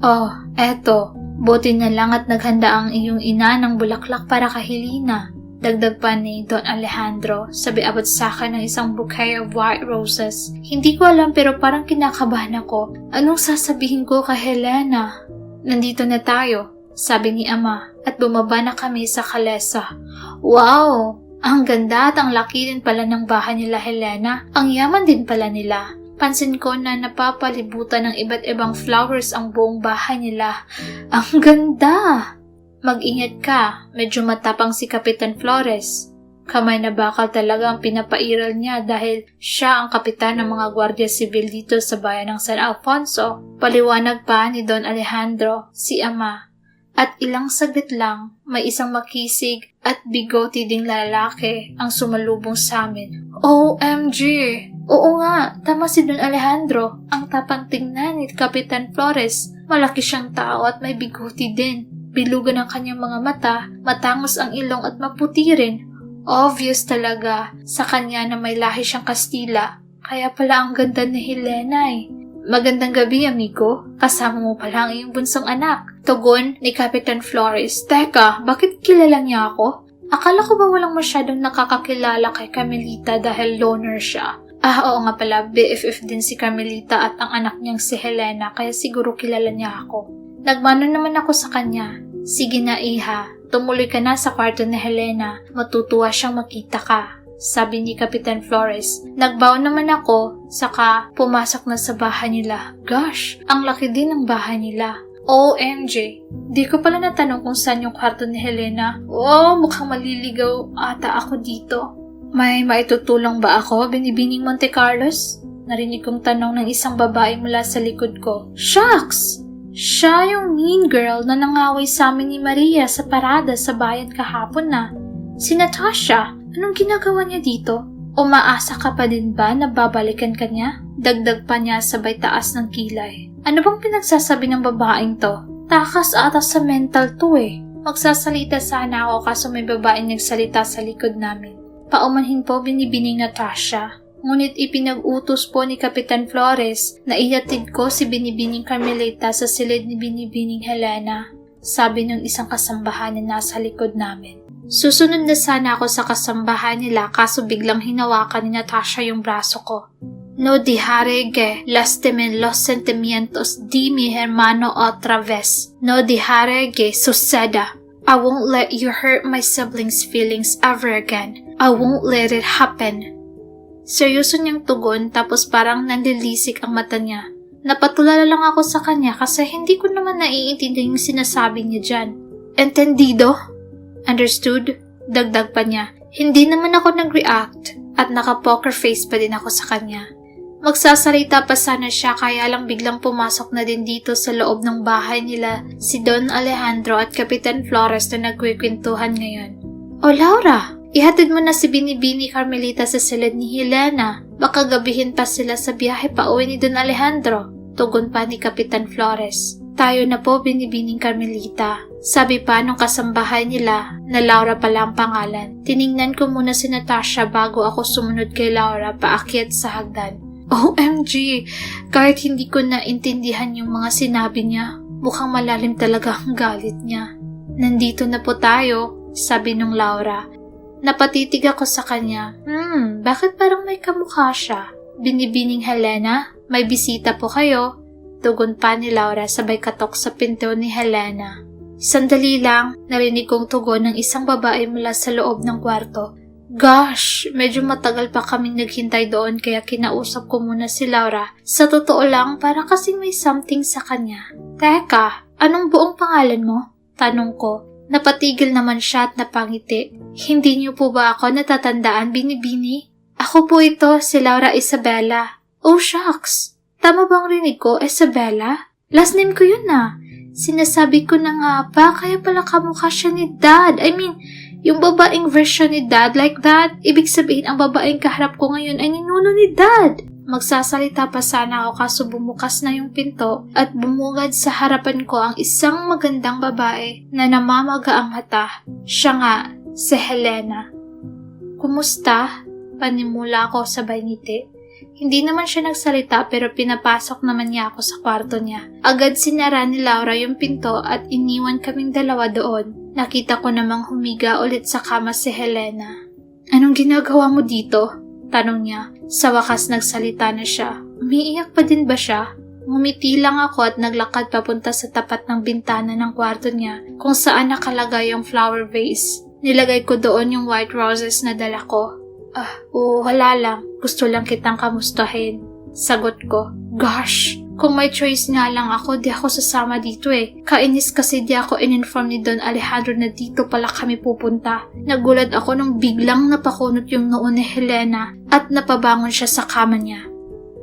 Oh, eto. Buti na lang at naghanda ang iyong ina ng bulaklak para kay Helena. Dagdag pa ni Don Alejandro, sabi abot sa akin ng isang bouquet of white roses. Hindi ko alam pero parang kinakabahan ako. Anong sasabihin ko kay Helena? Nandito na tayo, sabi ni ama at bumaba na kami sa kalesa. Wow! Ang ganda at ang laki din pala ng bahay nila Helena. Ang yaman din pala nila. Pansin ko na napapalibutan ng iba't ibang flowers ang buong bahay nila. Ang ganda! Mag-ingat ka, medyo matapang si Kapitan Flores. Kamay na bakal talaga ang pinapairal niya dahil siya ang kapitan ng mga gwardya sibil dito sa bayan ng San Alfonso. Paliwanag pa ni Don Alejandro, si ama. At ilang saglit lang, may isang makisig at bigoti ding lalaki ang sumalubong sa amin. OMG! Oo nga, tama si Don Alejandro. Ang tapang tingnan ni Kapitan Flores. Malaki siyang tao at may bigoti din. Bilugan ang kanyang mga mata, matangos ang ilong at maputi rin. Obvious talaga sa kanya na may lahi siyang Kastila. Kaya pala ang ganda ni Helena eh. Magandang gabi, amigo. Kasama mo pala ang iyong bunsong anak. Tugon ni Kapitan Flores. Teka, bakit kilala niya ako? Akala ko ba walang masyadong nakakakilala kay Carmelita dahil loner siya? Ah, oo nga pala, BFF din si Carmelita at ang anak niyang si Helena kaya siguro kilala niya ako. Nagmano naman ako sa kanya. Sige na iha, tumuloy ka na sa kwarto ni Helena. Matutuwa siyang makita ka. Sabi ni Kapitan Flores. Nagbaw naman ako, saka pumasok na sa bahay nila. Gosh, ang laki din ng bahay nila. OMG, di ko pala natanong kung saan yung kwarto ni Helena. Oh, mukhang maliligaw ata ako dito. May maitutulong ba ako, Binibining Monte Carlos? Narinig kong tanong ng isang babae mula sa likod ko. Shucks! Siya yung mean girl na nangaway sa amin ni Maria sa parada sa bayan kahapon na. Si Natasha, anong ginagawa niya dito? Umaasa ka pa din ba na babalikan ka niya? Dagdag pa niya sabay taas ng kilay. Ano bang pinagsasabi ng babaeng to? Takas ata sa mental to eh. Magsasalita sana ako kaso may babaeng nagsalita sa likod namin. Paumanhin po binibining Natasha. Ngunit ipinag-utos po ni Kapitan Flores na ihatid ko si Binibining Carmelita sa silid ni Binibining Helena, sabi ng isang kasambahan na nasa likod namin. Susunod na sana ako sa kasambahan nila kaso biglang hinawakan ni Natasha yung braso ko. No dejare que lastimen los sentimientos de mi hermano otra vez. No dejare que suceda. I won't let you hurt my siblings' feelings ever again. I won't let it happen. Seryoso niyang tugon tapos parang nanlilisik ang mata niya. Napatulala lang ako sa kanya kasi hindi ko naman naiintindihan yung sinasabi niya dyan. Entendido? Understood? Dagdag pa niya. Hindi naman ako nag-react at naka-poker face pa din ako sa kanya. Magsasalita pa sana siya kaya lang biglang pumasok na din dito sa loob ng bahay nila si Don Alejandro at Kapitan Flores na nagkwikwentuhan ngayon. O Laura, ihatid mo na si Binibini Carmelita sa silid ni Helena. Baka gabihin pa sila sa biyahe pa uwi ni Don Alejandro. Tugon pa ni Kapitan Flores. Tayo na po binibining Carmelita. Sabi pa nung kasambahay nila na Laura pala ang pangalan. Tiningnan ko muna si Natasha bago ako sumunod kay Laura paakyat sa hagdan. OMG! Kahit hindi ko naintindihan yung mga sinabi niya, mukhang malalim talaga ang galit niya. Nandito na po tayo, sabi nung Laura. Napatitig ako sa kanya. Hmm, bakit parang may kamukha siya? Binibining Helena, may bisita po kayo. Tugon pa ni Laura sabay katok sa pinto ni Helena. Sandali lang, narinig kong tugon ng isang babae mula sa loob ng kwarto. Gosh, medyo matagal pa kaming naghintay doon kaya kinausap ko muna si Laura. Sa totoo lang, para kasing may something sa kanya. Teka, anong buong pangalan mo? Tanong ko. Napatigil naman siya at napangiti. Hindi niyo po ba ako natatandaan, Binibini? Ako po ito, si Laura Isabella. Oh shucks, tama bang rinig ko, Isabella? Last name ko yun na. Sinasabi ko na nga ba, kaya pala kamukha siya ni Dad. I mean, yung babaeng version ni Dad like that, ibig sabihin ang babaeng kaharap ko ngayon ay ninuno ni Dad. Magsasalita pa sana ako kaso bumukas na yung pinto at bumungad sa harapan ko ang isang magandang babae na namamaga ang mata. Siya nga, si Helena. Kumusta? Panimula ako sabay ngiti. Hindi naman siya nagsalita pero pinapasok naman niya ako sa kwarto niya. Agad sinara ni Laura yung pinto at iniwan kaming dalawa doon. Nakita ko namang humiga ulit sa kama si Helena. Anong ginagawa mo dito? Tanong niya. Sa wakas nagsalita na siya. Umiiyak pa din ba siya? Ngumiti lang ako at naglakad papunta sa tapat ng bintana ng kwarto niya kung saan nakalagay yung flower vase. Nilagay ko doon yung white roses na dala ko. Ah, oo, wala lang. Gusto lang kitang kamustahin. Sagot ko. Gosh, kung may choice nga lang ako, di ako sasama dito eh. Kainis kasi di ako in-inform ni Don Alejandro na dito pala kami pupunta. Nagulat ako nung biglang napakunot yung noon ni Helena at napabangon siya sa kama niya.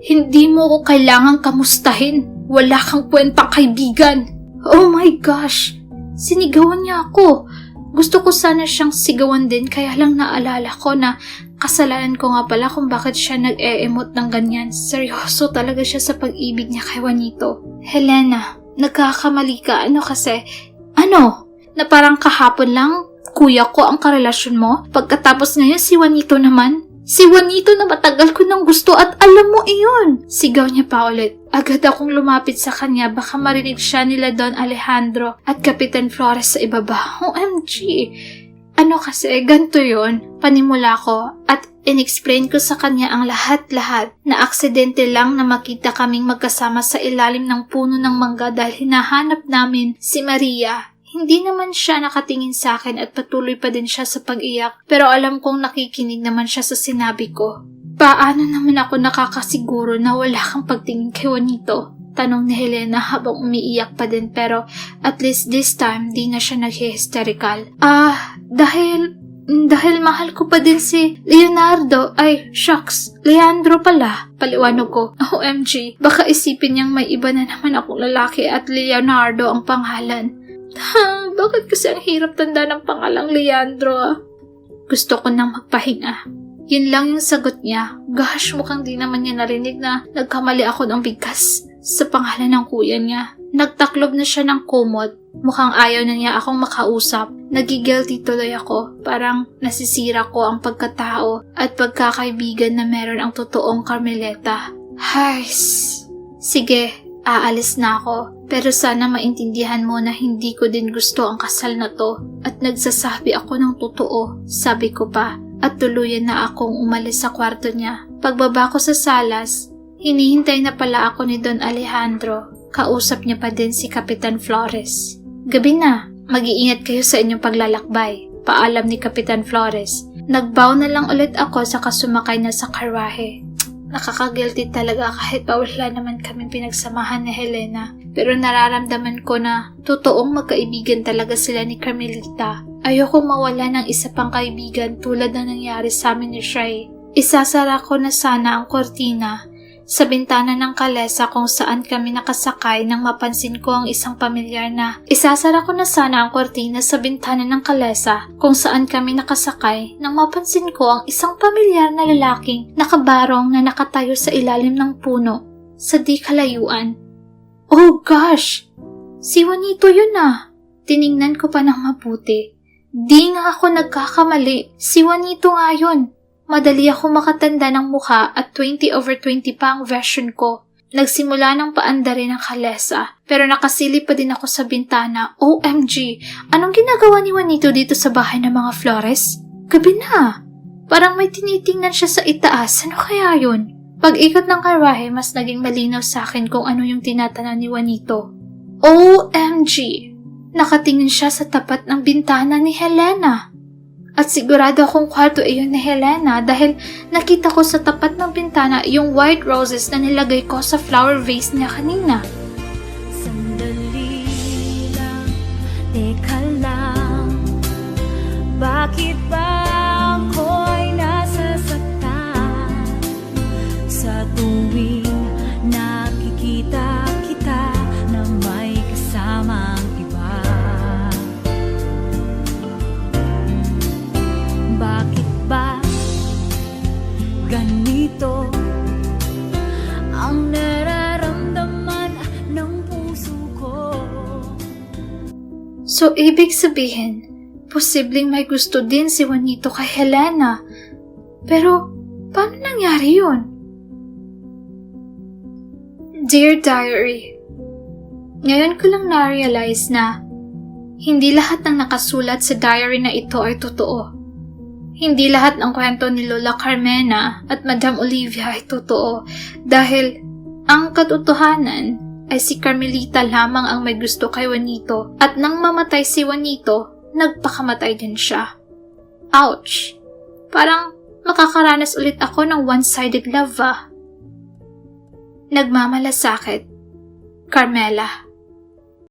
Hindi mo ko kailangang kamustahin. Wala kang kwentang kaibigan. Oh my gosh! Sinigawan niya ako. Gusto ko sana siyang sigawan din kaya lang naalala ko na kasalanan ko nga pala kung bakit siya nag-e-emote ng ganyan. Seryoso talaga siya sa pag-ibig niya kay Juanito. Helena, nagkakamali ka. Ano kasi? Ano? Na parang kahapon lang, kuya ko ang karelasyon mo? Pagkatapos ngayon si Juanito naman? Si Juanito na matagal ko nang gusto at alam mo iyon. Sigaw niya pa ulit. Agad akong lumapit sa kanya baka marinig siya nila Don Alejandro at Kapitan Flores sa ibaba. OMG! Ano kasi, ganito yon Panimula ko at inexplain ko sa kanya ang lahat-lahat na aksidente lang na makita kaming magkasama sa ilalim ng puno ng mangga dahil hinahanap namin si Maria. Hindi naman siya nakatingin sa akin at patuloy pa din siya sa pag-iyak pero alam kong nakikinig naman siya sa sinabi ko. Paano naman ako nakakasiguro na wala kang pagtingin kay Juanito? Tanong ni Helena habang umiiyak pa din pero at least this time di na siya nag-hysterical. Ah, dahil dahil mahal ko pa din si Leonardo. Ay, shucks. Leandro pala. Paliwanag ko. OMG. Baka isipin niyang may iba na naman akong lalaki at Leonardo ang pangalan. Ha, bakit kasi ang hirap tanda ng pangalang Leandro ah? Gusto ko nang magpahinga. Yun lang yung sagot niya. Gosh, mukhang di naman niya narinig na nagkamali ako ng bigkas sa pangalan ng kuya niya. Nagtaklob na siya ng kumot. Mukhang ayaw na niya akong makausap. Nagigilty tuloy ako. Parang nasisira ko ang pagkatao at pagkakaibigan na meron ang totoong Carmeleta. Hais. Sige, aalis na ako. Pero sana maintindihan mo na hindi ko din gusto ang kasal na to. At nagsasabi ako ng totoo. Sabi ko pa. At tuluyan na akong umalis sa kwarto niya. Pagbaba ko sa salas, hinihintay na pala ako ni Don Alejandro. Kausap niya pa din si Kapitan Flores. Gabi na, mag-iingat kayo sa inyong paglalakbay. Paalam ni Kapitan Flores. Nagbow na lang ulit ako sa kasumakay na sa karwahe. Nakaka-guilty talaga kahit pa wala naman kami pinagsamahan ni Helena. Pero nararamdaman ko na totoong magkaibigan talaga sila ni Carmelita. Ayoko mawala ng isa pang kaibigan tulad na nangyari sa amin ni Shay. Isasara ko na sana ang kortina sa bintana ng kalesa kung saan kami nakasakay nang mapansin ko ang isang pamilyar na isasara ko na sana ang kortina sa bintana ng kalesa kung saan kami nakasakay nang mapansin ko ang isang pamilyar na lalaking nakabarong na nakatayo sa ilalim ng puno sa di kalayuan. Oh gosh! Si Juanito yun ah! Tiningnan ko pa ng mabuti. Di nga ako nagkakamali. Si Juanito nga yun. Madali ako makatanda ng mukha at 20 over 20 pa ang version ko. Nagsimula ng paanda rin ang kalesa, pero nakasilip pa din ako sa bintana. OMG! Anong ginagawa ni Juanito dito sa bahay ng mga Flores? Gabi na! Parang may tinitingnan siya sa itaas. Ano kaya yun? Pag ikot ng karwahe, mas naging malinaw sa akin kung ano yung tinatanan ni Juanito. OMG! Nakatingin siya sa tapat ng bintana ni Helena. At sigurado akong kwarto iyon ni Helena dahil nakita ko sa tapat ng bintana yung white roses na nilagay ko sa flower vase niya kanina. So, ibig sabihin, posibleng may gusto din si Juanito kay Helena. Pero, paano nangyari yun? Dear Diary, Ngayon ko lang na-realize na hindi lahat ng nakasulat sa diary na ito ay totoo. Hindi lahat ng kwento ni Lola Carmena at Madam Olivia ay totoo dahil ang katotohanan ay si Carmelita lamang ang may gusto kay Juanito at nang mamatay si Juanito, nagpakamatay din siya. Ouch! Parang makakaranas ulit ako ng one-sided love ah. Nagmamalasakit. Carmela